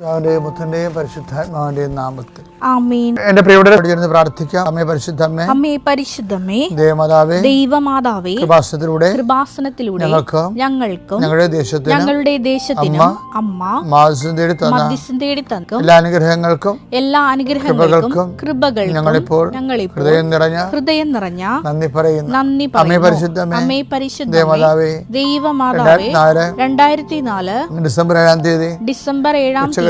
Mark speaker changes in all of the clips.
Speaker 1: പിതാവിന്റെയും പുത്രന്റെയും പരിശുദ്ധാത്മാവിന്റെയും നാമത്തിൽ.
Speaker 2: ആമീൻ.
Speaker 1: എന്റെ പ്രിയവിടെ ചേർന്ന് പ്രാർത്ഥിക്കാം. അമ്മേ പരിശുദ്ധമ്മേ.
Speaker 2: അമ്മേ പരിശുദ്ധമേ
Speaker 1: ദേവമാതാവേ.
Speaker 2: ദൈവമാതാവേ.
Speaker 1: കൃപാസനത്തിലൂടെ
Speaker 2: കൃപാസനത്തിലൂടെ
Speaker 1: ഞങ്ങൾക്ക്
Speaker 2: ഞങ്ങൾക്കും
Speaker 1: ഞങ്ങളുടെ ദേശത്തിന്
Speaker 2: ഞങ്ങളുടെ ദേശത്തിനും അമ്മ
Speaker 1: മാസം തേടി തന്ന
Speaker 2: മധ്യസ്ഥം തേടി തന്നും
Speaker 1: എല്ലാ അനുഗ്രഹങ്ങൾക്കും
Speaker 2: എല്ലാ അനുഗ്രഹങ്ങൾക്കും കൃപകൾക്കും
Speaker 1: ഞങ്ങളിപ്പോൾ
Speaker 2: ഞങ്ങളിപ്പോൾ
Speaker 1: ഹൃദയം നിറഞ്ഞ
Speaker 2: ഹൃദയം നിറഞ്ഞ
Speaker 1: നന്ദി പറയുന്നു.
Speaker 2: നന്ദി
Speaker 1: അമ്മേ പരിശുദ്ധമേ
Speaker 2: അമ്മേ പരിശുദ്ധമേ
Speaker 1: ദേവമാതാവേ.
Speaker 2: ദൈവമാതാവേ. രണ്ടായിരത്തി നാല്
Speaker 1: ഡിസംബർ ഏഴാം തീയതി
Speaker 2: ഡിസംബർ ഏഴാം തീയതി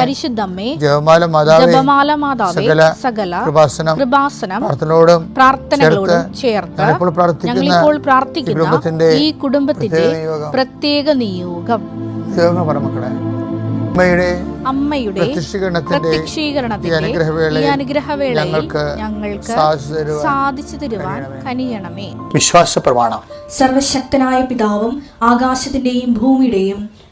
Speaker 2: പരിശുദ്ധമ്മേ
Speaker 1: ജപമാല മാതാവേ
Speaker 2: ജപമാല മാതാവേ
Speaker 1: സകല
Speaker 2: സകല
Speaker 1: കൃപാസനം
Speaker 2: കൃപാസനം
Speaker 1: പ്രാർത്ഥനയോടും
Speaker 2: പ്രാർത്ഥനകളോടും ചേർത്ത്
Speaker 1: ഞങ്ങളിപ്പോൾ പ്രാർത്ഥിക്കുന്ന ഈ കുടുംബത്തിന്റെ
Speaker 2: ഈ കുടുംബത്തിന്റെ
Speaker 1: പ്രത്യേക നിയോഗം. അമ്മയുടെ
Speaker 2: അമ്മയുടെ
Speaker 1: അനുഗ്രഹവേളയിൽ ഞങ്ങൾക്ക് സാധിച്ചു തരുവാൻ
Speaker 2: സാധിച്ചു തരുവാൻ കനിയണമേ.
Speaker 1: വിശ്വാസ പ്രമാണം
Speaker 3: സർവശക്തനായ പിതാവും ആകാശത്തിന്റെയും ഭൂമിയുടെയും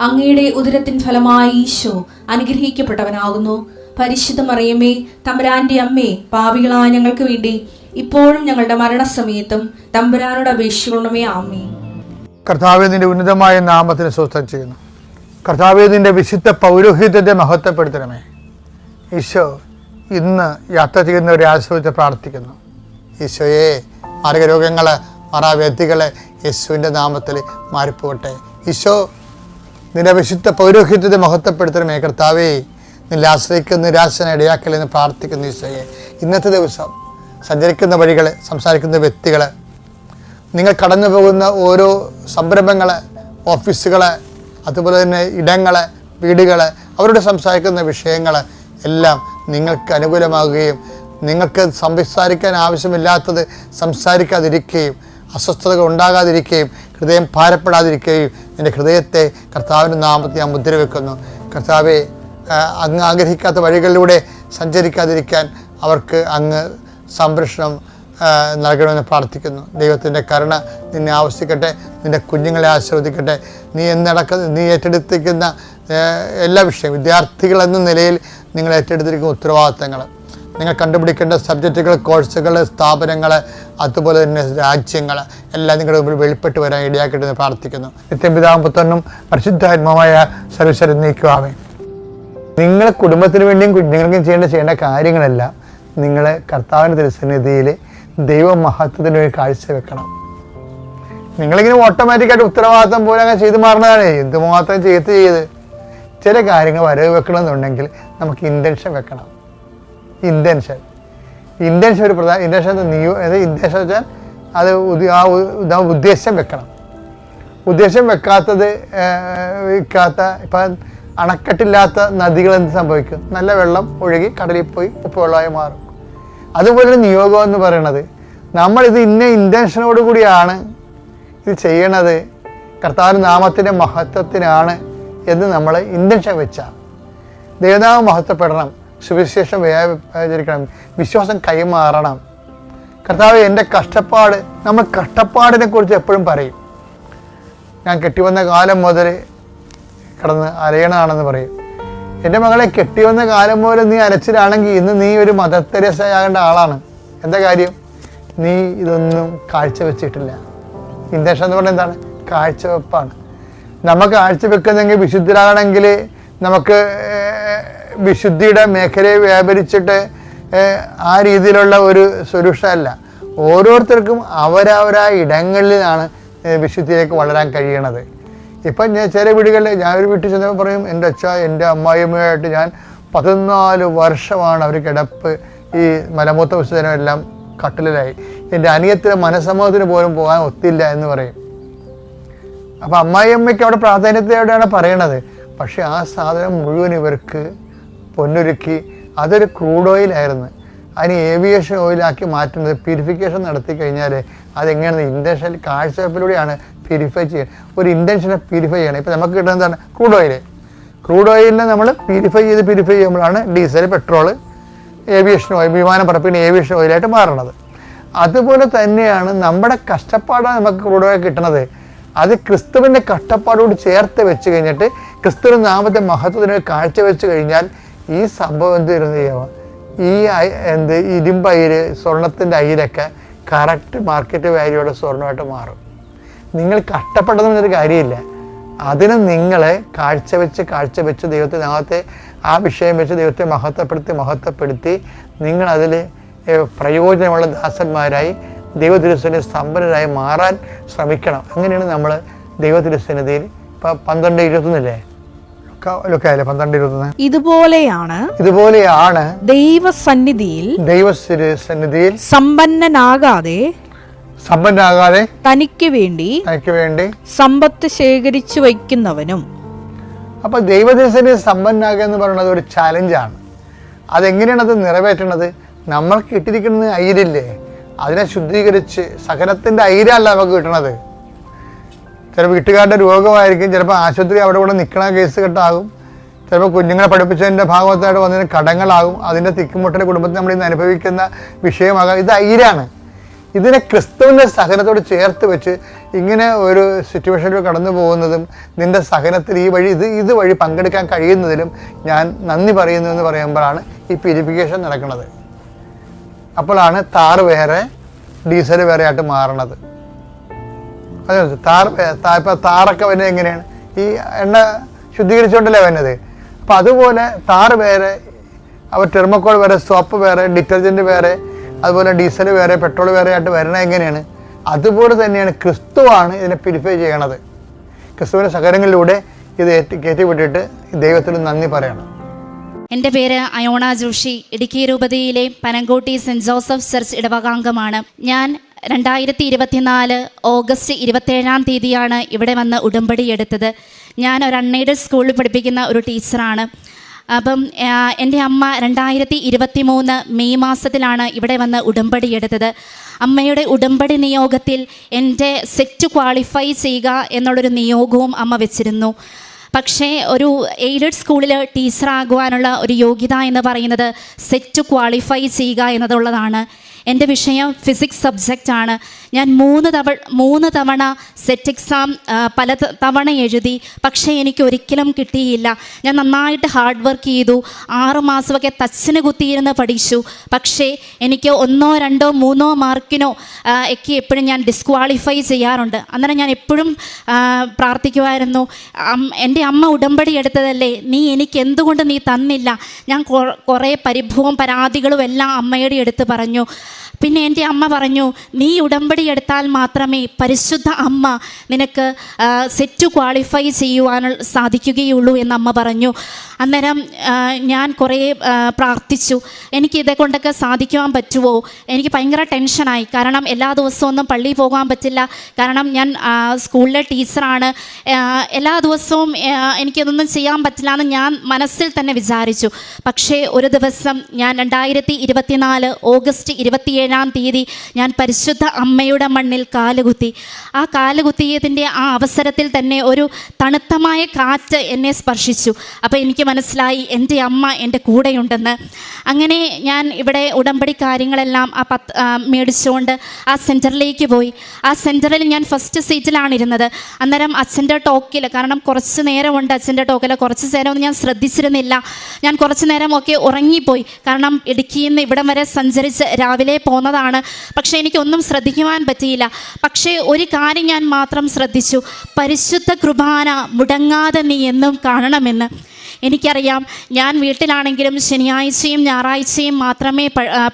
Speaker 3: അങ്ങയുടെ ഉദരത്തിൻ ഫലമായി ഈശോ അനുഗ്രഹിക്കപ്പെട്ടവനാകുന്നു. പരിശുദ്ധ മറിയമ്മേ തമ്പുരാന്റെ അമ്മേ പാവികളായ ഞങ്ങൾക്ക് വേണ്ടി ഇപ്പോഴും ഞങ്ങളുടെ മരണസമയത്തും തമ്പുരാനോട് അപേക്ഷിക്കണമേ ആമേ
Speaker 1: കർത്താവെ നിന്റെ ഉന്നതമായ നാമത്തിന് സ്വസ്ഥം ചെയ്യുന്നു. കർത്താവെ നിന്റെ വിശുദ്ധ പൗരോഹിത്യത്തെ മഹത്വപ്പെടുത്തണമേ. ഈശോ ഇന്ന് യാത്ര ചെയ്യുന്നവരെ ആശ്രയിച്ച് പ്രാർത്ഥിക്കുന്നു. ഈശോയെ മാരകരോഗങ്ങൾ മറാവ്യക്തികൾ യേശുവിന്റെ നാമത്തിൽ മാറിപ്പോകട്ടെ. ഈശോ നിന്റെ വിശുദ്ധ പൗരോഹിത്യത്തെ മഹത്വപ്പെടുത്തണമേ കർത്താവേ നിന്നെ ആശ്രയിക്കുന്ന നിരാശന ഇടയാക്കലെന്ന് പ്രാർത്ഥിക്കുന്നു ഈശോയെ. ഇന്നത്തെ ദിവസം സഞ്ചരിക്കുന്ന വഴികൾ സംസാരിക്കുന്ന വ്യക്തികൾ നിങ്ങൾ കടന്നു പോകുന്ന ഓരോ സംരംഭങ്ങൾ ഓഫീസുകൾ അതുപോലെ തന്നെ ഇടങ്ങൾ വീടുകൾ അവരോട് സംസാരിക്കുന്ന വിഷയങ്ങൾ എല്ലാം നിങ്ങൾക്ക് അനുകൂലമാകുകയും നിങ്ങൾക്ക് സംസാരിക്കാൻ ആവശ്യമില്ലാത്തത് സംസാരിക്കാതിരിക്കുകയും അസ്വസ്ഥതകൾ ഉണ്ടാകാതിരിക്കുകയും ഹൃദയം ഭാരപ്പെടാതിരിക്കുകയും എന്റെ ഹൃദയത്തെ കർത്താവിന്റെ നാമത്തെ ഞാൻ മുദ്ര വെക്കുന്നു കർത്താവെ അങ്ങ് ആഗ്രഹിക്കാത്ത വഴികളിലൂടെ സഞ്ചരിക്കാതിരിക്കാൻ അവർക്ക് അങ്ങ് സംരക്ഷണം നൽകണമെന്ന് പ്രാർത്ഥിക്കുന്നു. ദൈവത്തിന്റെ കരുണ നിന്നെ ആവശ്യിക്കട്ടെ നിന്റെ കുഞ്ഞുങ്ങളെ ആശീർവദിക്കട്ടെ. നീ എന്നടക്ക നീ ഏറ്റെടുത്തിരിക്കുന്ന എല്ലാ വിഷയം വിദ്യാർത്ഥികൾ എന്ന നിലയിൽ നിങ്ങൾ ഏറ്റെടുത്തിരിക്കുന്ന ഉത്തരവാദിത്തങ്ങൾ. നിങ്ങൾ കണ്ടുപിടിക്കേണ്ട സബ്ജക്റ്റുകൾ കോഴ്സുകൾ സ്ഥാപനങ്ങൾ അതുപോലെ തന്നെ രാജ്യങ്ങൾ എല്ലാം നിങ്ങളുടെ മുമ്പിൽ വെളിപ്പെട്ട് വരാൻ ഇടയാക്കിയിട്ട് പ്രാർത്ഥിക്കുന്നു. നിത്യപിതാവും പുത്രനും പരിശുദ്ധാത്മാവായ സർവീശ്വരൻ നീക്കുവാമേ നിങ്ങളെ കുടുംബത്തിന് വേണ്ടിയും കുഞ്ഞുങ്ങൾക്കും ചെയ്യേണ്ട ചെയ്യേണ്ട കാര്യങ്ങളെല്ലാം. നിങ്ങൾ കർത്താവിന്റെ തിരുസന്നിധിയിൽ ദൈവമഹത്വത്തിന് വേണ്ടി കാഴ്ചവെക്കണം. നിങ്ങളിങ്ങനെ ഓട്ടോമാറ്റിക്കായിട്ട് ഉത്തരവാദിത്തം പോലെ അങ്ങനെ ചെയ്ത് മാറുന്നതാണ് എന്തുമാത്രം ചെയ്ത് ചെയ്ത്. ചില കാര്യങ്ങൾ വരവ് വെക്കണമെന്നുണ്ടെങ്കിൽ നമുക്ക് ഇന്റൻഷൻ വെക്കണം. ഇന്റൻഷൻ ഇന്റൻഷൻ ഒരു പ്രധാന ഇന്റൻഷൻ നിയോ അതായത് ഇന്റൻഷൻ വെച്ചാൽ അത് ആ ഉദ്ദേശം വെക്കണം. ഉദ്ദേശം വെക്കാത്തത് വെക്കാത്ത ഇപ്പം അണക്കെട്ടില്ലാത്ത നദികൾ എന്ത് സംഭവിക്കും? നല്ല വെള്ളം ഒഴുകി കടലിൽ പോയി ഉപ്പുവെള്ളമായി മാറും. അതുപോലെ നിയോഗം എന്ന് പറയണത് നമ്മളിത് ഇന്ന ഇന്റൻഷനോട് കൂടിയാണ് ഇത് ചെയ്യണത്. കർത്താവ് നാമത്തിന്റെ മഹത്വത്തിനാണ് എന്ന് നമ്മൾ ഇന്റൻഷൻ വെച്ചാൽ ദേവനാമം മഹത്വപ്പെടണം. സുവിശേഷം വ്യാപരിക്കണം വിശ്വാസം കൈമാറണം. കർത്താവ് എന്റെ കഷ്ടപ്പാട് നമ്മൾ കഷ്ടപ്പാടിനെ കുറിച്ച് എപ്പോഴും പറയും. ഞാൻ കെട്ടിവന്ന കാലം മുതൽ കിടന്ന് അരയണാണെന്ന് പറയും. എന്റെ മകളെ കെട്ടിവന്ന കാലം മുതൽ നീ അരച്ചിലാണെങ്കിൽ ഇന്ന് നീ ഒരു മദർ ആളാണ്. എന്താ കാര്യം? നീ ഇതൊന്നും കാഴ്ചവെച്ചിട്ടില്ല. ഇൻഡക്ഷൻ എന്ന് പറഞ്ഞാൽ എന്താണ്? കാഴ്ചവെപ്പാണ്. നമ്മൾ കാഴ്ചവെക്കുന്നെങ്കിൽ വിശുദ്ധരാകണമെങ്കിൽ നമുക്ക് വിശുദ്ധിയുടെ മേഖലയെ വ്യാപരിച്ചിട്ട് ആ രീതിയിലുള്ള ഒരു സൊല്യൂഷൻ അല്ല. ഓരോരുത്തർക്കും അവരവരായ ഇടങ്ങളിലാണ് വിശുദ്ധിയിലേക്ക് വളരാൻ കഴിയണത്. ഇപ്പം ഞാൻ ചില വീടുകളിൽ ഞാൻ ഒരു വീട്ടിൽ ചെന്നപ്പോൾ പറയും എന്റെ അച്ഛ എന്റെ അമ്മായിയമ്മയായിട്ട് ഞാൻ പതിനാല് വർഷമാണ് അവർ കിടപ്പ് ഈ മലമൂത്ത വിസർജനം എല്ലാം കട്ടിലായി എന്റെ അനിയത്തിന്റെ മനസ്സമ്മതത്തിന് പോലും പോകാൻ ഒത്തില്ല എന്ന് പറയും. അപ്പം അമ്മായിയമ്മയ്ക്ക് അവിടെ പ്രാധാന്യത്തോടെയാണ് പറയണത്. പക്ഷേ ആ സാധനം മുഴുവൻ ഇവർക്ക് പൊന്നൊരുക്കി അതൊരു ക്രൂഡ് ഓയിലായിരുന്നു അതിന് ഏവിയേഷൻ ഓയിലാക്കി മാറ്റുന്നത് പ്യൂരിഫിക്കേഷൻ നടത്തി കഴിഞ്ഞാൽ അതെങ്ങനെയാണ് ഇന്റൻഷൻ കാഴ്ചവെപ്പിലൂടെയാണ് പ്യൂരിഫൈ ചെയ്യുക ഒരു ഇന്റൻഷനെ പ്യൂരിഫൈ ചെയ്യണം. ഇപ്പം നമുക്ക് കിട്ടുന്നത് എന്താണ്? Crude oil. ക്രൂഡ് ഓയിലിനെ നമ്മൾ പ്യൂരിഫൈ ചെയ്ത് പ്യൂരിഫൈ ചെയ്യുമ്പോഴാണ് ഡീസൽ പെട്രോൾ ഏവിയേഷൻ ഓയിൽ വിമാനം പറപ്പിക്കുന്ന ഏവിയേഷൻ ഓയിലായിട്ട് മാറുന്നത്. അതുപോലെ തന്നെയാണ് നമ്മുടെ കഷ്ടപ്പാടാണ് നമുക്ക് ക്രൂഡ് ഓയിൽ കിട്ടുന്നത്. അത് ക്രിസ്തുവിന്റെ കഷ്ടപ്പാടോട് ചേർത്ത് വെച്ച് കഴിഞ്ഞിട്ട് ക്രിസ്തുവിന്റെ നാമത്തെ മഹത്വത്തിന് കാഴ്ചവെച്ച് കഴിഞ്ഞാൽ ഈ സംഭവം എന്ത് വരുന്നത് ചെയ്യാം ഈ എന്ത് ഇരുമ്പ് അയിര് സ്വർണത്തിന്റെ അയിരൊക്കെ കറക്റ്റ് മാർക്കറ്റ് വാല്യൂടെ സ്വർണമായിട്ട് മാറും. നിങ്ങൾ കഷ്ടപ്പെടുന്നൊരു കാര്യമില്ല. അതിന് നിങ്ങൾ കാഴ്ചവെച്ച് കാഴ്ചവെച്ച് ദൈവത്തെ നാളത്തെ ആ വിഷയം വെച്ച് ദൈവത്തെ മഹത്വപ്പെടുത്തി മഹത്വപ്പെടുത്തി നിങ്ങളതിൽ പ്രയോജനമുള്ള ദാസന്മാരായി ദൈവതിരുസനെ സമ്പന്നരായി മാറാൻ ശ്രമിക്കണം. അങ്ങനെയാണ് നമ്മൾ ദൈവതിരുസന്നിധിയിൽ ഇപ്പം പന്ത്രണ്ട് ഇരുപത്തൊന്നില്ലേ? പന്ത്രണ്ട് ഇരുപത്തൊന്ന്
Speaker 2: ഇതുപോലെയാണ്
Speaker 1: ഇതുപോലെയാണ്
Speaker 2: ദൈവസന്നിധിയിൽ
Speaker 1: ദൈവസന്നിധിയിൽ
Speaker 2: സമ്പന്നനാകാതെ
Speaker 1: സമ്പന്നനാകാതെ
Speaker 2: തനിക്ക് വേണ്ടി
Speaker 1: തനിക്ക് വേണ്ടി
Speaker 2: സമ്പത്ത് ശേഖരിച്ചു വയ്ക്കുന്നവനും
Speaker 1: അപ്പൊ ദൈവദിവസത്തിന് സമ്പന്നാകുക എന്ന് പറയുന്നത് ഒരു ചാലഞ്ചാണ്. അതെങ്ങനെയാണ് അത് നിറവേറ്റണത്? നമ്മൾക്ക് ഇട്ടിരിക്കുന്നത് അയിരില്ലേ? അതിനെ ശുദ്ധീകരിച്ച് സകലത്തിന്റെ അയിരല്ല നമുക്ക് കിട്ടണത്. ചിലപ്പോൾ വീട്ടുകാരുടെ രോഗമായിരിക്കും ചിലപ്പോൾ ആശുപത്രി അവിടെ കൂടെ നിൽക്കണ കേസ് കെട്ടാകും. ചിലപ്പോൾ കുഞ്ഞുങ്ങളെ പഠിപ്പിച്ചതിന്റെ ഭാഗത്തായിട്ട് വന്നതിന് കടങ്ങളാകും. അതിന്റെ തിക്കുമുട്ടൽ കുടുംബത്തിൽ നമ്മൾ ഇന്ന് അനുഭവിക്കുന്ന വിഷയമാകാം. ഇത് അയിരാണ്. ഇതിനെ ക്രിസ്തുവിന്റെ സഹനത്തോട് ചേർത്ത് വെച്ച് ഇങ്ങനെ ഒരു സിറ്റുവേഷനിൽ കടന്നു പോകുന്നതും നിന്റെ സഹനത്തിൽ ഈ വഴി ഇത് ഇത് വഴി പങ്കെടുക്കാൻ കഴിയുന്നതിലും ഞാൻ നന്ദി പറയുന്നു എന്ന് പറയുമ്പോഴാണ് ഈ പ്യൂരിഫിക്കേഷൻ നടക്കുന്നത്. അപ്പോഴാണ് താറ് വേറെ ഡീസൽ വേറെ ആയിട്ട് മാറണത്. താർ ഇപ്പം താറൊക്കെ വരുന്നത് എങ്ങനെയാണ്? ഈ എണ്ണ ശുദ്ധീകരിച്ചുകൊണ്ടല്ലേ വരുന്നത്? അപ്പം അതുപോലെ താറ് വേറെ അവർ ടെർമക്കോൾ വേറെ സോപ്പ് വേറെ ഡിറ്റർജന്റ് വേറെ അതുപോലെ ഡീസൽ വേറെ പെട്രോൾ വേറെ ആയിട്ട് വരണത് എങ്ങനെയാണ്? അതുപോലെ തന്നെയാണ് ക്രിസ്തുവാണ് ഇതിനെ പ്യൂരിഫൈ ചെയ്യണത്. ക്രിസ്തുവിന്റെ സഹകരങ്ങളിലൂടെ ഇത് കയറ്റി വിട്ടിട്ട് ദൈവത്തിന് നന്ദി പറയണം.
Speaker 4: എന്റെ പേര് അയോണ ജോഷി. ഇടുക്കി രൂപതയിലെ പനങ്കോട്ടി സെന്റ് ജോസഫ് ചർച്ച് ഇടവകാംഗമാണ്. ഞാൻ രണ്ടായിരത്തി ഇരുപത്തിനാല് ഓഗസ്റ്റ് ഇരുപത്തേഴാം തീയതിയാണ് ഇവിടെ വന്ന് ഉടമ്പടി എടുത്തത്. ഞാൻ ഒരു അൺഎയ്ഡഡ് സ്കൂളിൽ പഠിപ്പിക്കുന്ന ഒരു ടീച്ചറാണ്. അപ്പം എന്റെ അമ്മ രണ്ടായിരത്തി ഇരുപത്തി മൂന്ന് മെയ് മാസത്തിലാണ് ഇവിടെ വന്ന് ഉടമ്പടി എടുത്തത്. അമ്മയുടെ ഉടമ്പടി നിയോഗത്തിൽ എന്റെ സെറ്റ് ക്വാളിഫൈ ചെയ്യുക എന്നുള്ളൊരു നിയോഗവും അമ്മ വെച്ചിരുന്നു. പക്ഷേ ഒരു എയ്ഡഡ് സ്കൂളിൽ ടീച്ചറാകുവാനുള്ള ഒരു യോഗ്യത എന്ന് പറയുന്നത് സെറ്റ് ക്വാളിഫൈ ചെയ്യുക എന്നതുള്ളതാണ്. എന്റെ വിഷയം ഫിസിക്സ് സബ്ജക്റ്റ് ആണ്. ഞാൻ മൂന്ന് തവ മൂന്ന് തവണ സെറ്റ് എക്സാം പല തവണ എഴുതി. പക്ഷേ എനിക്ക് ഒരിക്കലും കിട്ടിയില്ല. ഞാൻ നന്നായിട്ട് ഹാർഡ് വർക്ക് ചെയ്തു. ആറ് മാസമൊക്കെ തച്ചിന് കുത്തിയിരുന്ന് പഠിച്ചു. പക്ഷേ എനിക്ക് ഒന്നോ രണ്ടോ മൂന്നോ മാർക്കിനോ ഒക്കെ എപ്പോഴും ഞാൻ ഡിസ്ക്വാളിഫൈ ചെയ്യാറുണ്ട്. അന്നേരം ഞാൻ എപ്പോഴും പ്രാർത്ഥിക്കുമായിരുന്നു. എന്റെ അമ്മ ഉടമ്പടി എടുത്തതല്ലേ? നീ എനിക്ക് എന്തുകൊണ്ട് നീ തന്നില്ല? ഞാൻ കുറേ പരിഭവം പരാതികളും എല്ലാം അമ്മയുടെ അടുത്ത് പറഞ്ഞു. പിന്നെ എന്റെ അമ്മ പറഞ്ഞു നീ ഉടമ്പടി എടുത്താൽ മാത്രമേ പരിശുദ്ധ അമ്മ നിനക്ക് സെറ്റ് ക്വാളിഫൈ ചെയ്യുവാനുള്ള സാധിക്കുകയുള്ളൂ എന്ന് അമ്മ പറഞ്ഞു. അന്നേരം ഞാൻ കുറേ പ്രാർത്ഥിച്ചു. എനിക്ക് ഇതേ കൊണ്ടൊക്കെ സാധിക്കുവാൻ പറ്റുമോ എനിക്ക് ഭയങ്കര ടെൻഷനായി കാരണം എല്ലാ ദിവസവും ഒന്നും പള്ളിയിൽ പോകാൻ പറ്റില്ല. കാരണം ഞാൻ സ്കൂളിലെ ടീച്ചറാണ്. എല്ലാ ദിവസവും എനിക്കിതൊന്നും ചെയ്യാൻ പറ്റില്ല എന്ന് ഞാൻ മനസ്സിൽ തന്നെ വിചാരിച്ചു. പക്ഷേ ഒരു ദിവസം ഞാൻ രണ്ടായിരത്തി ഇരുപത്തിനാല് ഓഗസ്റ്റ് ഇരുപത്തിയേഴ് ഇരുപത്തേഴാം തീയതി ഞാൻ പരിശുദ്ധ അമ്മയുടെ മണ്ണിൽ കാലുകുത്തി. ആ കാലുകുത്തിയതിന്റെ ആ അവസരത്തിൽ തന്നെ ഒരു തണുത്തമായ കാറ്റ് എന്നെ സ്പർശിച്ചു. അപ്പോൾ എനിക്ക് മനസ്സിലായി എന്റെ അമ്മ എന്റെ കൂടെയുണ്ടെന്ന്. അങ്ങനെ ഞാൻ ഇവിടെ ഉടമ്പടി കാര്യങ്ങളെല്ലാം ആ പത്ത് മേടിച്ചുകൊണ്ട് ആ സെന്ററിലേക്ക് പോയി. ആ സെന്ററിൽ ഞാൻ ഫസ്റ്റ് സീറ്റിലാണ് ഇരുന്നത്. അന്നേരം അച്ഛന്റെ ടോക്കിൽ കാരണം കുറച്ച് നേരമുണ്ട് അച്ഛന്റെ ടോക്കിൽ കുറച്ച് നേരമൊന്നും ഞാൻ ശ്രദ്ധിച്ചിരുന്നില്ല. ഞാൻ കുറച്ച് നേരമൊക്കെ ഉറങ്ങിപ്പോയി. കാരണം ഇടുക്കിയിൽ നിന്ന് ഇവിടം വരെ സഞ്ചരിച്ച് രാവിലെ പോന്നതാണ് പക്ഷേ എനിക്കൊന്നും ശ്രദ്ധിക്കുവാൻ പറ്റിയില്ല. പക്ഷേ ഒരു കാര്യം ഞാൻ മാത്രം ശ്രദ്ധിച്ചു. പരിശുദ്ധ കൃപാന മുടങ്ങാതെ നീ എന്നും കാണണമെന്ന്. എനിക്കറിയാം. ഞാൻ വീട്ടിലാണെങ്കിലും ശനിയാഴ്ചയും ഞായറാഴ്ചയും മാത്രമേ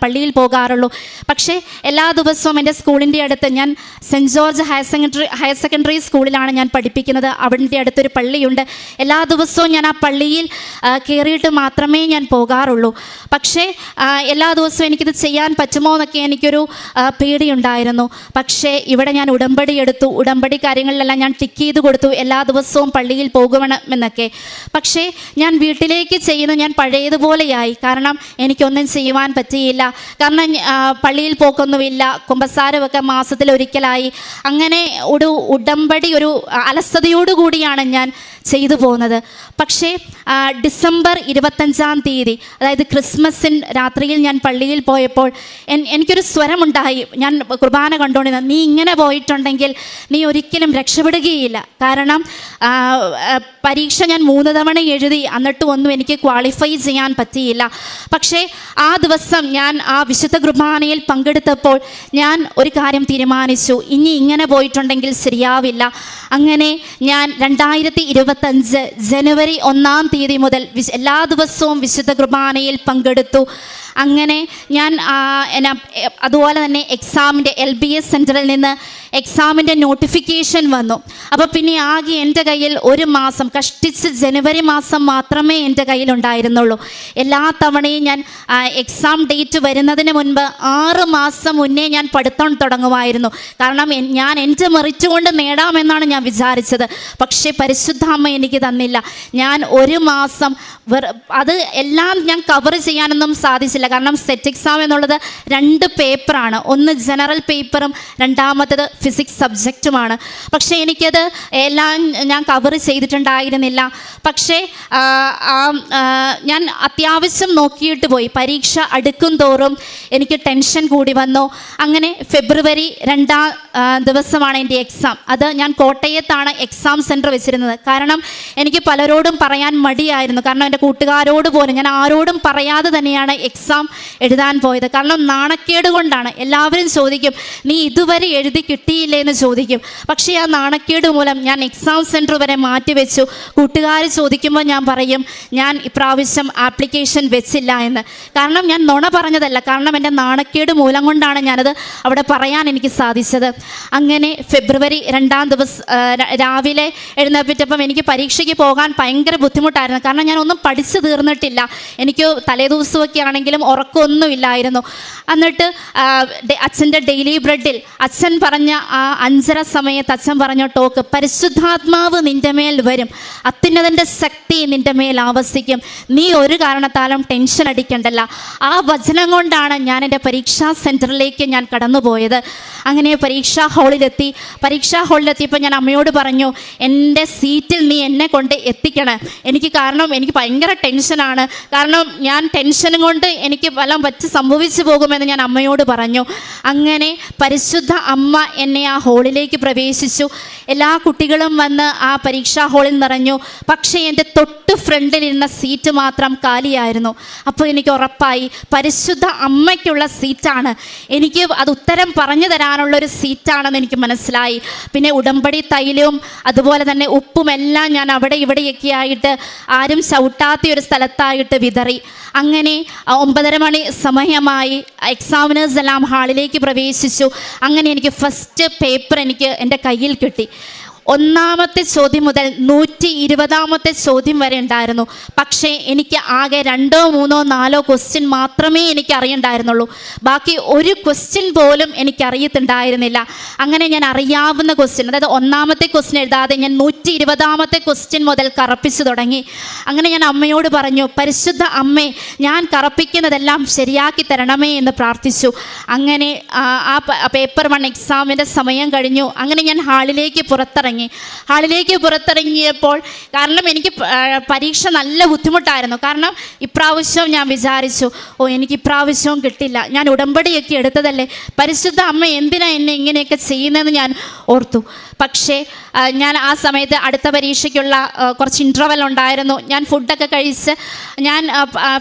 Speaker 4: പള്ളിയിൽ പോകാറുള്ളൂ. പക്ഷേ എല്ലാ ദിവസവും എന്റെ സ്കൂളിന്റെ അടുത്ത് ഞാൻ saint George higher secondary higher secondary സ്കൂളിലാണ് ഞാൻ പഠിപ്പിക്കുന്നത്. അവിടെ അടുത്തൊരു പള്ളിയുണ്ട്. എല്ലാ ദിവസവും ഞാൻ ആ പള്ളിയിൽ കയറിയിട്ട് മാത്രമേ ഞാൻ പോകാറുള്ളൂ. പക്ഷേ എല്ലാ ദിവസവും എനിക്കിത് ചെയ്യാൻ പറ്റുമോ എന്നൊക്കെ എനിക്കൊരു പേടിയുണ്ടായിരുന്നു. പക്ഷേ ഇവിടെ ഞാൻ ഉടമ്പടി എടുത്തു. ഉടമ്പടി കാര്യങ്ങളിലെല്ലാം ഞാൻ ടിക്ക് ചെയ്ത് കൊടുത്തു. എല്ലാ ദിവസവും പള്ളിയിൽ പോകുമെന്നൊക്കെ പക്ഷേ ഞാൻ വീട്ടിലേക്ക് ചെയ്യുന്ന ഞാൻ പഴയതുപോലെയായി. കാരണം എനിക്കൊന്നും ചെയ്യുവാൻ പറ്റിയില്ല. കാരണം പള്ളിയിൽ പോക്കൊന്നുമില്ല. കുമ്പസാരമൊക്കെ മാസത്തിൽ ഒരിക്കലായി അങ്ങനെ ഒരു ഉടമ്പടി ഒരു അലസതയോടുകൂടിയാണ് ഞാൻ ചെയ്തു പോകുന്നത്. പക്ഷേ ഡിസംബർ ഇരുപത്തഞ്ചാം തീയതി അതായത് ക്രിസ്മസിൻ രാത്രിയിൽ ഞാൻ പള്ളിയിൽ പോയപ്പോൾ എനിക്കൊരു സ്വരമുണ്ടായി. ഞാൻ കുർബാന കണ്ടുകൊണ്ടിരുന്നത് നീ ഇങ്ങനെ പോയിട്ടുണ്ടെങ്കിൽ നീ ഒരിക്കലും രക്ഷപ്പെടുകയില്ല. കാരണം പരീക്ഷ ഞാൻ മൂന്ന് തവണ എഴുതി എന്നിട്ടും ഒന്നും എനിക്ക് ക്വാളിഫൈ ചെയ്യാൻ പറ്റിയില്ല. പക്ഷേ ആ ദിവസം ഞാൻ ആ വിശുദ്ധ കുർബാനയിൽ പങ്കെടുത്തപ്പോൾ ഞാൻ ഒരു കാര്യം തീരുമാനിച്ചു. ഇനി ഇങ്ങനെ പോയിട്ടുണ്ടെങ്കിൽ ശരിയാവില്ല. അങ്ങനെ ഞാൻ രണ്ടായിരത്തി ഇരുപത്തഞ്ച് ജനുവരി ഒന്നാം തീയതി മുതൽ എല്ലാ ദിവസവും വിശുദ്ധ കുർബാനയിൽ പങ്കെടുത്തു. അങ്ങനെ ഞാൻ അതുപോലെ തന്നെ എക്സാമിന്റെ എൽ ബി എസ് സെന്ററിൽ നിന്ന് എക്സാമിന്റെ നോട്ടിഫിക്കേഷൻ വന്നു. അപ്പോൾ പിന്നെ ആകെ എന്റെ കയ്യിൽ ഒരു മാസം കഷ്ടിച്ച് ജനുവരി മാസം മാത്രമേ എന്റെ കയ്യിലുണ്ടായിരുന്നുള്ളൂ എല്ലാ തവണയും ഞാൻ എക്സാം ഡേറ്റ് വരുന്നതിന് മുൻപ് ആറ് മാസം മുന്നേ ഞാൻ പഠിത്തം തുടങ്ങുമായിരുന്നു. കാരണം ഞാൻ എന്റെ മെറിറ്റ് കൊണ്ട് നേടാമെന്നാണ് ഞാൻ വിചാരിച്ചത്. പക്ഷേ പരിശുദ്ധ അമ്മ എനിക്ക് തന്നില്ല. ഞാൻ ഒരു മാസം അത് എല്ലാം ഞാൻ കവർ ചെയ്യാനൊന്നും സാധിച്ചില്ല. കാരണം സെറ്റ് എക്സാം എന്നുള്ളത് രണ്ട് പേപ്പറാണ് ഒന്ന് ജനറൽ പേപ്പറും രണ്ടാമത്തത് ഫിസിക്സ് സബ്ജക്റ്റുമാണ് പക്ഷേ എനിക്കത് എല്ലാം ഞാൻ കവർ ചെയ്തിട്ടുണ്ടായിരുന്നില്ല. പക്ഷേ ഞാൻ അത്യാവശ്യം നോക്കിയിട്ട് പോയി. പരീക്ഷ അടുക്കും തോറും എനിക്ക് ടെൻഷൻ കൂടി വന്നു. അങ്ങനെ ഫെബ്രുവരി രണ്ടാം ദിവസമാണ് എന്റെ എക്സാം അത് ഞാൻ കോട്ടയത്താണ് എക്സാം സെന്റർ വെച്ചിരുന്നത്. കാരണം എനിക്ക് പലരോടും പറയാൻ മടിയായിരുന്നു. കാരണം എന്റെ കൂട്ടുകാരോട് പോലും ഞാൻ ആരോടും പറയാതെ തന്നെയാണ് എക്സാം എഴുതാൻ പോയത്. കാരണം നാണക്കേട് കൊണ്ടാണ്. എല്ലാവരും ചോദിക്കും നീ ഇതുവരെ എഴുതി കിട്ടിയില്ലേ? എന്ന് ചോദിക്കും. പക്ഷേ ആ നാണക്കേട് മൂലം ഞാൻ എക്സാം സെന്റർ വരെ മാറ്റിവെച്ചു. കൂട്ടുകാർ ചോദിക്കുമ്പോൾ ഞാൻ പറയും ഞാൻ ഇപ്രാവശ്യം ആപ്ലിക്കേഷൻ വെച്ചില്ല എന്ന്. കാരണം ഞാൻ നുണ പറഞ്ഞതല്ല. കാരണം എന്റെ നാണക്കേട് മൂലം കൊണ്ടാണ് ഞാനത് അവിടെ പറയാൻ എനിക്ക് സാധിച്ചത്. അങ്ങനെ ഫെബ്രുവരി രണ്ടാം ദിവസം രാവിലെ എഴുന്നേപ്പിച്ചപ്പം എനിക്ക് പരീക്ഷയ്ക്ക് പോകാൻ ഭയങ്കര ബുദ്ധിമുട്ടായിരുന്നു. കാരണം ഞാൻ ഒന്നും പഠിച്ചു തീർന്നിട്ടില്ല. എനിക്ക് തലേദിവസമൊക്കെ ആണെങ്കിലും ഉറക്കമൊന്നുമില്ലായിരുന്നു എന്നിട്ട് അച്ഛന്റെ ഡെയിലി ബ്രെഡിൽ അച്ഛൻ പറഞ്ഞ ആ അഞ്ചര സമയത്ത് അച്ഛൻ പറഞ്ഞ ടോക്ക് പരിശുദ്ധാത്മാവ് നിന്റെ മേൽ വരും. അത്യുന്നതന്റെ ശക്തി നിന്റെ മേൽ ആവസിക്കും. നീ ഒരു കാരണത്താലും ടെൻഷൻ അടിക്കണ്ടല്ല. ആ വചനം കൊണ്ടാണ് ഞാൻ എന്റെ പരീക്ഷാ സെന്ററിലേക്ക് ഞാൻ കടന്നുപോയത്. അങ്ങനെ പരീക്ഷാ ഹാളിലെത്തി. പരീക്ഷാ ഹാളിലെത്തിയപ്പോൾ ഞാൻ അമ്മയോട് പറഞ്ഞു എന്റെ സീറ്റിൽ നീ എന്നെ കൊണ്ട് എത്തിക്കണം. എനിക്ക് കാരണം എനിക്ക് ഭയങ്കര ടെൻഷനാണ്. കാരണം ഞാൻ ടെൻഷനും കൊണ്ട് എനിക്ക് വല്ലതും പറ്റി സംഭവിച്ചു പോകുമെന്ന് ഞാൻ അമ്മയോട് പറഞ്ഞു. അങ്ങനെ പരിശുദ്ധ അമ്മ എന്നെ ആ ഹോളിലേക്ക് പ്രവേശിച്ചു. എല്ലാ കുട്ടികളും വന്ന് ആ പരീക്ഷാ ഹാളിൽ നിറഞ്ഞു. പക്ഷേ എന്റെ തൊട്ട് ഫ്രണ്ടിലിരുന്ന സീറ്റ് മാത്രം കാലിയായിരുന്നു. അപ്പോൾ എനിക്ക് ഉറപ്പായി പരിശുദ്ധ അമ്മയ്ക്കുള്ള സീറ്റാണ്. എനിക്ക് അത് ഉത്തരം പറഞ്ഞു തരാനുള്ള ഒരു സീറ്റാണെന്ന് എനിക്ക് മനസ്സിലായി. പിന്നെ ഉടമ്പടി തൈലവും അതുപോലെ തന്നെ ഉപ്പും എല്ലാം ഞാൻ അവിടെ ഇവിടെയൊക്കെ ആയിട്ട് ആരും ചവിട്ടാത്ത ഒരു സ്ഥലത്തായിട്ട് വിതറി. അങ്ങനെ ഒമ്പതര മണി സമയമായി എക്സാമിനേഴ്സ് എല്ലാം ഹാളിലേക്ക് പ്രവേശിച്ചു. അങ്ങനെ എനിക്ക് ഫസ്റ്റ് പേപ്പർ എനിക്ക് എന്റെ കയ്യിൽ കിട്ടി. ഒന്നാമത്തെ ചോദ്യം മുതൽ നൂറ്റി ഇരുപതാമത്തെ ചോദ്യം വരെ ഉണ്ടായിരുന്നു. പക്ഷേ എനിക്ക് ആകെ രണ്ടോ മൂന്നോ നാലോ ക്വസ്റ്റ്യൻ മാത്രമേ എനിക്ക് അറിയണ്ടായിരുന്നുള്ളൂ ബാക്കി ഒരു ക്വസ്റ്റ്യൻ പോലും എനിക്ക് അറിയത്തുണ്ടായിരുന്നില്ല അങ്ങനെ ഞാൻ അറിയാവുന്ന ക്വസ്റ്റ്യൻ അതായത് ഒന്നാമത്തെ ക്വസ്റ്റ്യൻ എഴുതാതെ ഞാൻ നൂറ്റി ഇരുപതാമത്തെ ക്വസ്റ്റ്യൻ മുതൽ കറപ്പിച്ചു തുടങ്ങി. അങ്ങനെ ഞാൻ അമ്മയോട് പറഞ്ഞു പരിശുദ്ധ അമ്മേ ഞാൻ കറപ്പിക്കുന്നതെല്ലാം ശരിയാക്കി തരണമേ എന്ന് പ്രാർത്ഥിച്ചു. അങ്ങനെ ആ, പേപ്പർ വൺ എക്സാമിന്റെ സമയം കഴിഞ്ഞു. അങ്ങനെ ഞാൻ ഹാളിലേക്ക് പുറത്തിറങ്ങി. ഹാളിലേക്ക് പുറത്തിറങ്ങിയപ്പോൾ കാരണം എനിക്ക് പരീക്ഷ നല്ല ബുദ്ധിമുട്ടായിരുന്നു. കാരണം ഇപ്രാവശ്യം ഞാൻ വിചാരിച്ചു ഓ എനിക്ക് ഇപ്രാവശ്യവും കിട്ടില്ല. ഞാൻ ഉടമ്പടിയൊക്കെ എടുത്തതല്ലേ? പരിശുദ്ധ അമ്മ എന്തിനാ എന്നെ ഇങ്ങനെയൊക്കെ ചെയ്യുന്നതെന്ന് ഞാൻ ഓർത്തു. പക്ഷേ ഞാൻ ആ സമയത്ത് അടുത്ത പരീക്ഷയ്ക്കുള്ള കുറച്ച് ഇന്റർവൽ ഉണ്ടായിരുന്നു. ഞാൻ ഫുഡൊക്കെ കഴിച്ച് ഞാൻ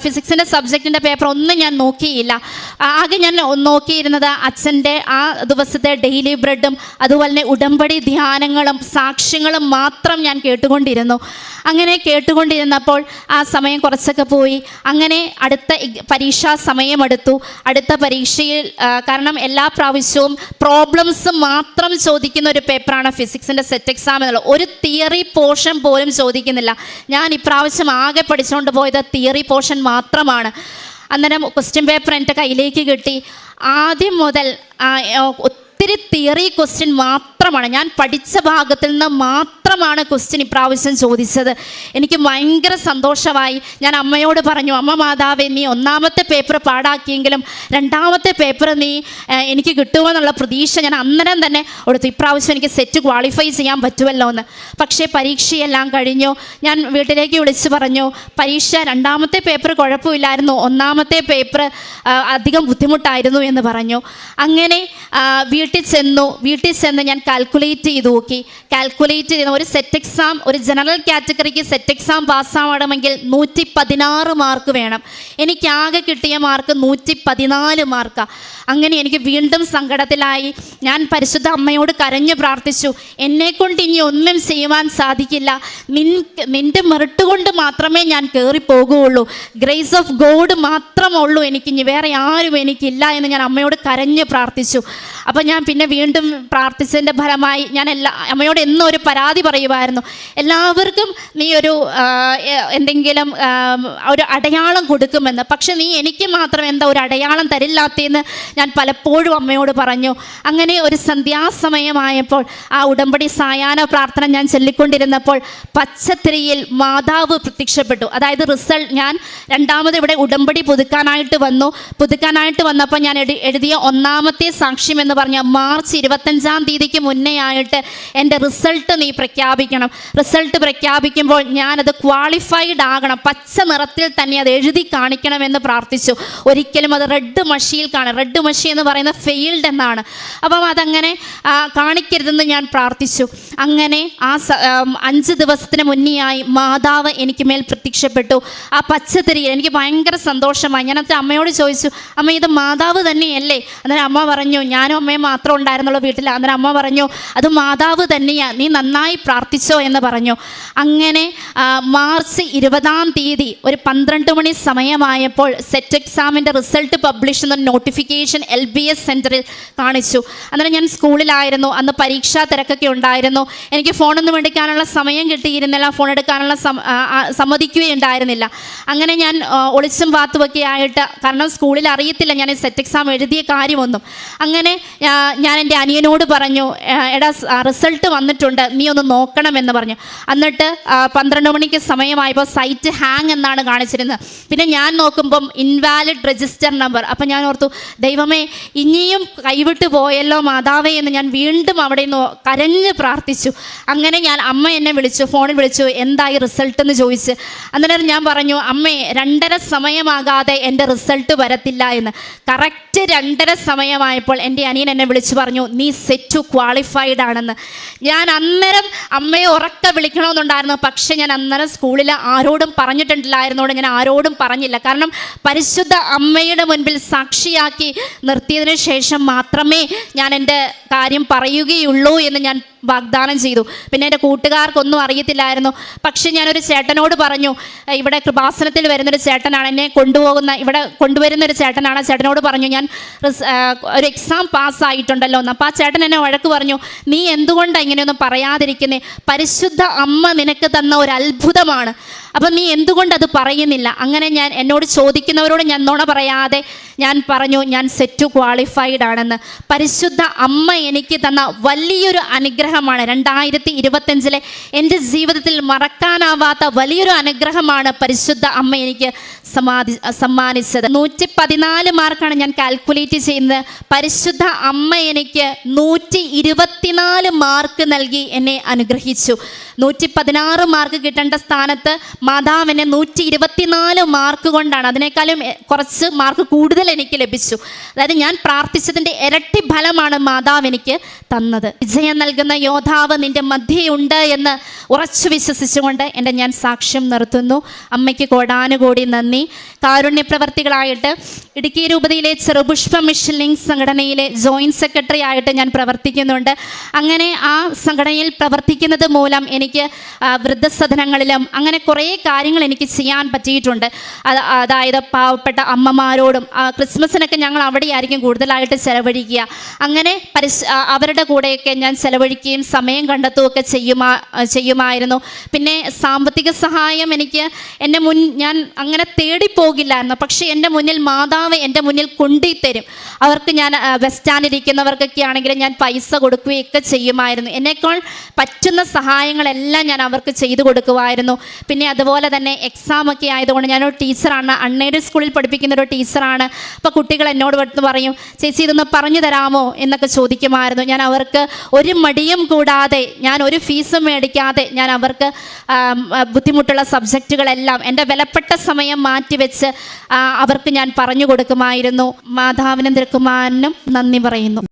Speaker 4: ഫിസിക്സിന്റെ സബ്ജക്റ്റിന്റെ പേപ്പർ ഒന്നും ഞാൻ നോക്കിയില്ല. ആകെ ഞാൻ നോക്കിയിരുന്നത് അച്ഛന്റെ ആ ദിവസത്തെ ഡെയിലി ബ്രെഡും അതുപോലെ തന്നെ ഉടമ്പടി ധ്യാനങ്ങളും സാക്ഷ്യങ്ങളും മാത്രം ഞാൻ കേട്ടുകൊണ്ടിരുന്നു. അങ്ങനെ കേട്ടുകൊണ്ടിരുന്നപ്പോൾ ആ സമയം കുറച്ചൊക്കെ പോയി. അങ്ങനെ അടുത്ത പരീക്ഷാ സമയമെടുത്തു. അടുത്ത പരീക്ഷയിൽ കാരണം എല്ലാ പ്രാവശ്യവും പ്രോബ്ലംസ് മാത്രം ചോദിക്കുന്ന ഒരു പേപ്പറാണ് ഫിസിക്സിന്റെ സെറ്റ് എക്സാം എന്നുള്ള ഒരു തിയറി പോർഷൻ പോലും ചോദിക്കുന്നില്ല. ഞാൻ ഇപ്രാവശ്യം ആകെ പഠിച്ചുകൊണ്ട് പോയത് തിയറി പോർഷൻ മാത്രമാണ്. അന്നേരം ക്വസ്റ്റ്യൻ പേപ്പർ എന്റെ കയ്യിലേക്ക് കിട്ടി. ആദ്യം മുതൽ ഒത്തിരി തിയറി ക്വസ്റ്റ്യൻ മാത്രമാണ്. ഞാൻ പഠിച്ച ഭാഗത്തിൽ നിന്ന് മാത്രമാണ് ക്വസ്റ്റ്യൻ ഇപ്രാവശ്യം ചോദിച്ചത്. എനിക്ക് ഭയങ്കര സന്തോഷമായി. ഞാൻ അമ്മയോട് പറഞ്ഞു അമ്മ മാതാവേ നീ ഒന്നാമത്തെ പേപ്പർ പാടാക്കിയെങ്കിലും രണ്ടാമത്തെ പേപ്പർ നീ എനിക്ക് കിട്ടുമെന്നുള്ള പ്രതീക്ഷ ഞാൻ അന്നേരം തന്നെ കൊടുത്തു ഇപ്രാവശ്യം എനിക്ക് സെറ്റ് ക്വാളിഫൈ ചെയ്യാൻ പറ്റുമല്ലോ എന്ന് പക്ഷേ പരീക്ഷയെല്ലാം കഴിഞ്ഞു. ഞാൻ വീട്ടിലേക്ക് വിളിച്ച് പറഞ്ഞു പരീക്ഷ രണ്ടാമത്തെ പേപ്പർ കുഴപ്പമില്ലായിരുന്നു. ഒന്നാമത്തെ പേപ്പർ അധികം ബുദ്ധിമുട്ടായിരുന്നു എന്ന് പറഞ്ഞു. അങ്ങനെ ആ, വീട്ടിൽ ചെന്നു വീട്ടിൽ ചെന്ന് ഞാൻ കാൽക്കുലേറ്റ് ചെയ്ത് നോക്കി. കാൽക്കുലേറ്റ് ചെയ്ത ഒരു സെറ്റ് എക്സാം ഒരു ജനറൽ കാറ്റഗറിക്ക് സെറ്റ് എക്സാം പാസ്സാവണമെങ്കിൽ നൂറ്റി പതിനാറ് മാർക്ക് വേണം. എനിക്ക് ആകെ കിട്ടിയ മാർക്ക് നൂറ്റി പതിനാല് മാർക്കാണ് അങ്ങനെ എനിക്ക് വീണ്ടും സങ്കടത്തിലായി. ഞാൻ പരിശുദ്ധ അമ്മയോട് കരഞ്ഞു പ്രാർത്ഥിച്ചു. എന്നെ കൊണ്ട് ഇനി ഒന്നും ചെയ്യുവാൻ സാധിക്കില്ല. നിൻ നിന്റെ മെറിട്ട് കൊണ്ട് മാത്രമേ ഞാൻ കയറി പോകുകയുള്ളൂ ഗ്രേസ് ഓഫ് ഗോഡ് മാത്രമേ ഉള്ളൂ. എനിക്ക് ഇനി വേറെ ആരും എനിക്കില്ല എന്ന് ഞാൻ അമ്മയോട് കരഞ്ഞു പ്രാർത്ഥിച്ചു. അപ്പോൾ ഞാൻ പിന്നെ വീണ്ടും പ്രാർത്ഥിച്ചതിന്റെ ഫലമായി ഞാൻ എല്ലാ അമ്മയോട് എന്നും ഒരു പരാതി പറയുമായിരുന്നു എല്ലാവർക്കും നീ ഒരു എന്തെങ്കിലും ഒരു അടയാളം കൊടുക്കുമെന്ന്. പക്ഷെ നീ എനിക്ക് മാത്രം എന്താ ഒരു അടയാളം തരില്ലാത്തതെന്ന് ഞാൻ പലപ്പോഴും അമ്മയോട് പറഞ്ഞു. അങ്ങനെ ഒരു സന്ധ്യാസമയമായപ്പോൾ ആ ഉടമ്പടി സായാഹ്ന പ്രാർത്ഥന ഞാൻ ചൊല്ലിക്കൊണ്ടിരുന്നപ്പോൾ പച്ചത്തിരിയിൽ മാതാവ് പ്രത്യക്ഷപ്പെട്ടു. അതായത് റിസൾട്ട് ഞാൻ രണ്ടാമത് ഇവിടെ ഉടമ്പടി പുതുക്കാനായിട്ട് വന്നു. പുതുക്കാനായിട്ട് വന്നപ്പോൾ ഞാൻ എഴുതിയ ഒന്നാമത്തെ സാക്ഷ്യം എന്ന് പറഞ്ഞ മാർച്ച് ഇരുപത്തഞ്ചാം തീയതിക്ക് മുന്നേ ആയിട്ട് എന്റെ റിസൾട്ട് നീ പ്രഖ്യാപിക്കണം. റിസൾട്ട് പ്രഖ്യാപിക്കുമ്പോൾ ഞാനത് ക്വാളിഫൈഡ് ആകണം. പച്ച നിറത്തിൽ തന്നെ അത് എഴുതി കാണിക്കണമെന്ന് പ്രാർത്ഥിച്ചു. ഒരിക്കലും അത് റെഡ് മഷിയിൽ കാണാം. റെഡ് മഷി എന്ന് പറയുന്നത് ഫെയിൽഡ് എന്നാണ്. അപ്പം അതങ്ങനെ കാണിക്കരുതെന്ന് ഞാൻ പ്രാർത്ഥിച്ചു. അങ്ങനെ ആ അഞ്ച് ദിവസത്തിന് മുന്നെയായി മാതാവ് എനിക്ക് മേൽ പ്രത്യക്ഷപ്പെട്ടു. ആ പച്ചത്തിരി എനിക്ക് ഭയങ്കര സന്തോഷമായി. ഞാനത്തെ അമ്മയോട് ചോദിച്ചു അമ്മ ഇത് മാതാവ് തന്നെയല്ലേ? അന്നേരം അമ്മ പറഞ്ഞു ഞാനും അമ്മയും മാത്രം ഉണ്ടായിരുന്നുള്ളൂ വീട്ടിൽ. അന്നേരം അമ്മ പറഞ്ഞു അത് മാതാവ് തന്നെയാണ് നീ നന്നായി പ്രാർത്ഥിച്ചോ എന്ന് പറഞ്ഞു. അങ്ങനെ മാർച്ച് ഇരുപതാം തീയതി ഒരു പന്ത്രണ്ട് മണി സമയമായപ്പോൾ സെറ്റ് എക്സാമിന്റെ റിസൾട്ട് പബ്ലിഷ് എന്ന നോട്ടിഫിക്കേഷൻ എൽ ബി എസ് സെന്ററിൽ കാണിച്ചു. അന്നേരം ഞാൻ സ്കൂളിലായിരുന്നു. അന്ന് പരീക്ഷാ തിരക്കൊക്കെ ഉണ്ടായിരുന്നു. എനിക്ക് ഫോണൊന്നും എടുക്കാനുള്ള സമയം കിട്ടിയിരുന്നില്ല. ഫോൺ എടുക്കാനുള്ള സമ്മതിക്കുകയുണ്ടായിരുന്നില്ല. അങ്ങനെ ഞാൻ ഒളിച്ചും വാത്തുമൊക്കെ ആയിട്ട് കാരണം സ്കൂളിൽ അറിയത്തില്ല. ഞാൻ സെറ്റ് എക്സാം എഴുതിയ കാര്യമൊന്നും അങ്ങനെ ഞാൻ എന്റെ അനിയനോട് പറഞ്ഞു എടാ റിസൾട്ട് വന്നിട്ടുണ്ട് നീ ഒന്ന് നോക്കണം എന്ന് പറഞ്ഞു. എന്നിട്ട് പന്ത്രണ്ട് മണിക്ക് സമയമായപ്പോൾ സൈറ്റ് ഹാങ് എന്നാണ് കാണിച്ചിരുന്നത്. പിന്നെ ഞാൻ നോക്കുമ്പം ഇൻവാലിഡ് രജിസ്റ്റർ നമ്പർ. അപ്പം ഞാൻ ഓർത്തു ദൈവമേ ഇനിയും കൈവിട്ട് പോയല്ലോ മാതാവേ എന്ന് ഞാൻ വീണ്ടും അവിടെ നിന്ന് കരഞ്ഞ് പ്രാർത്ഥിച്ചു. അങ്ങനെ ഞാൻ അമ്മ എന്നെ വിളിച്ചു ഫോണിൽ വിളിച്ചു എന്തായി റിസൾട്ട്? എന്ന് ചോദിച്ച്. അന്നേരം ഞാൻ പറഞ്ഞു അമ്മേ രണ്ടര സമയമാകാതെ എന്റെ റിസൾട്ട് വരത്തില്ല എന്ന്. കറക്റ്റ് രണ്ടര സമയമായപ്പോൾ എന്റെ അനിയൻ എന്നെ വിളിച്ചു പറഞ്ഞു നീ സെറ്റ് ക്വാളിഫൈഡ് ആണെന്ന്. ഞാൻ അന്നേരം അമ്മയെ ഉറക്ക വിളിക്കണമെന്നുണ്ടായിരുന്നു. പക്ഷേ ഞാൻ അന്നേരം സ്കൂളിൽ ആരോടും പറഞ്ഞിട്ടുണ്ടില്ലായിരുന്നോട് ഞാൻ ആരോടും പറഞ്ഞില്ല. കാരണം പരിശുദ്ധ അമ്മയുടെ മുൻപിൽ സാക്ഷിയാക്കി നിർത്തിയതിനു ശേഷം മാത്രമേ ഞാൻ എന്റെ കാര്യം പറയുകയുള്ളൂ എന്ന് ഞാൻ വാഗ്ദാനം ചെയ്തു. പിന്നെ എന്റെ കൂട്ടുകാർക്കൊന്നും അറിയത്തില്ലായിരുന്നു. പക്ഷെ ഞാനൊരു ചേട്ടനോട് പറഞ്ഞു "ഏ, ഇവിടെ കൃപാസനത്തിൽ വരുന്നൊരു ചേട്ടനാണ് എന്നെ കൊണ്ടുപോകുന്ന ഇവിടെ കൊണ്ടുവരുന്ന ഒരു ചേട്ടനാണ് ചേട്ടനോട് പറഞ്ഞു ഞാൻ ഒരു എക്സാം പാസ്സായിട്ടുണ്ടല്ലോ. എന്ന് അപ്പോൾ ആ ചേട്ടൻ എന്നെ വഴക്ക് പറഞ്ഞു നീ എന്തുകൊണ്ടാണ് ഇങ്ങനെയൊന്നും പറയാതിരിക്കുന്നേ? പരിശുദ്ധ അമ്മ നിനക്ക് തന്ന ഒരു അത്ഭുതമാണ്. അപ്പം നീ എന്തുകൊണ്ട് അത് പറയുന്നില്ല? അങ്ങനെ ഞാൻ എന്നോട് ചോദിക്കുന്നവരോട് ഞാൻ നോണ പറയാതെ ഞാൻ പറഞ്ഞു ഞാൻ സെറ്റ് ക്വാളിഫൈഡ് ആണെന്ന്. പരിശുദ്ധ അമ്മ എനിക്ക് തന്ന വലിയൊരു അനുഗ്രഹമാണ്. രണ്ടായിരത്തി ഇരുപത്തഞ്ചിലെ എന്റെ ജീവിതത്തിൽ മറക്കാനാവാത്ത വലിയൊരു അനുഗ്രഹമാണ് പരിശുദ്ധ അമ്മ എനിക്ക് സമാധി സമ്മാനിച്ചത്. നൂറ്റി പതിനാല് മാർക്കാണ് ഞാൻ കാൽക്കുലേറ്റ് ചെയ്യുന്നത്. പരിശുദ്ധ അമ്മ എനിക്ക് നൂറ്റി ഇരുപത്തിനാല് മാർക്ക് നൽകി എന്നെ അനുഗ്രഹിച്ചു. നൂറ്റി പതിനാറ് മാർക്ക് കിട്ടേണ്ട സ്ഥാനത്ത് മാതാവിനെ നൂറ്റി ഇരുപത്തിനാല് മാർക്ക് കൊണ്ടാണ്. അതിനേക്കാളും കുറച്ച് മാർക്ക് കൂടുതൽ എനിക്ക് ലഭിച്ചു. അതായത് ഞാൻ പ്രാർത്ഥിച്ചതിന്റെ ഇരട്ടി ഫലമാണ് മാതാവ് എനിക്ക് തന്നത്. വിജയം നൽകുന്ന യോദ്ധാവ് നിന്റെ മധ്യയുണ്ട് എന്ന് ഉറച്ചു വിശ്വസിച്ചുകൊണ്ട് എന്റെ ഞാൻ സാക്ഷ്യം നിർത്തുന്നു. അമ്മയ്ക്ക് കോടാനുകോടി നന്ദി. കാരുണ്യപ്രവർത്തികളായിട്ട് ഇടുക്കി രൂപതയിലെ ചെറുപുഷ്പ മിഷൻ ലിങ്ക് സംഘടനയിലെ ജോയിന്റ് സെക്രട്ടറി ആയിട്ട് ഞാൻ പ്രവർത്തിക്കുന്നുണ്ട്. അങ്ങനെ ആ സംഘടനയിൽ പ്രവർത്തിക്കുന്നത് മൂലം എനിക്ക് വൃദ്ധസദനങ്ങളിലും അങ്ങനെ കുറേ കാര്യങ്ങൾ എനിക്ക് ചെയ്യാൻ പറ്റിയിട്ടുണ്ട്. അതായത് പാവപ്പെട്ട അമ്മമാരോടും ക്രിസ്മസിനൊക്കെ ഞങ്ങൾ അവിടെയായിരിക്കും കൂടുതലായിട്ട് ചെലവഴിക്കുക. അങ്ങനെ അവരുടെ കൂടെയൊക്കെ ഞാൻ ചെലവഴിക്കുകയും സമയം കണ്ടെത്തുകയൊക്കെ ചെയ്യുമാ ചെയ്യുമായിരുന്നു. പിന്നെ സാമ്പത്തിക സഹായം എനിക്ക് എന്റെ മുൻ ഞാൻ അങ്ങനെ തേടിപ്പോകില്ലായിരുന്നു പക്ഷേ എന്റെ മുന്നിൽ മാതാവ് എന്റെ മുന്നിൽ കൊണ്ടുതരും. അവർക്ക് ഞാൻ ബസ് സ്റ്റാൻഡിലിരിക്കുന്നവർക്കൊക്കെ ആണെങ്കിലും ഞാൻ പൈസ കൊടുക്കുകയൊക്കെ ചെയ്യുമായിരുന്നു. എന്നെക്കാൾ പറ്റുന്ന സഹായങ്ങളെല്ലാം ഞാൻ അവർക്ക് ചെയ്തു കൊടുക്കുമായിരുന്നു. പിന്നെ അതുപോലെ തന്നെ എക്സാം ഒക്കെ ആയതുകൊണ്ട് ഞാനൊരു ടീച്ചറാണ്. അൺഎയ്ഡഡ് സ്കൂളിൽ പഠിപ്പിക്കുന്ന ഒരു ടീച്ചറാണ്. അപ്പോൾ കുട്ടികൾ എന്നോട് വന്ന് പറയും ചേച്ചി ഇതൊന്ന് പറഞ്ഞു തരാമോ? എന്നൊക്കെ ചോദിക്കുമായിരുന്നു. ഞാൻ അവർക്ക് ഒരു മടിയും കൂടാതെ ഞാൻ ഒരു ഫീസും മേടിക്കാതെ ഞാൻ അവർക്ക് ബുദ്ധിമുട്ടുള്ള സബ്ജക്റ്റുകളെല്ലാം എന്റെ വിലപ്പെട്ട സമയം മാറ്റിവെച്ച് അവർക്ക് ഞാൻ പറഞ്ഞു കൊടുക്കുമായിരുന്നു. മാതാവിനും തിരുക്കുമാരനും നന്ദി പറയുന്നു.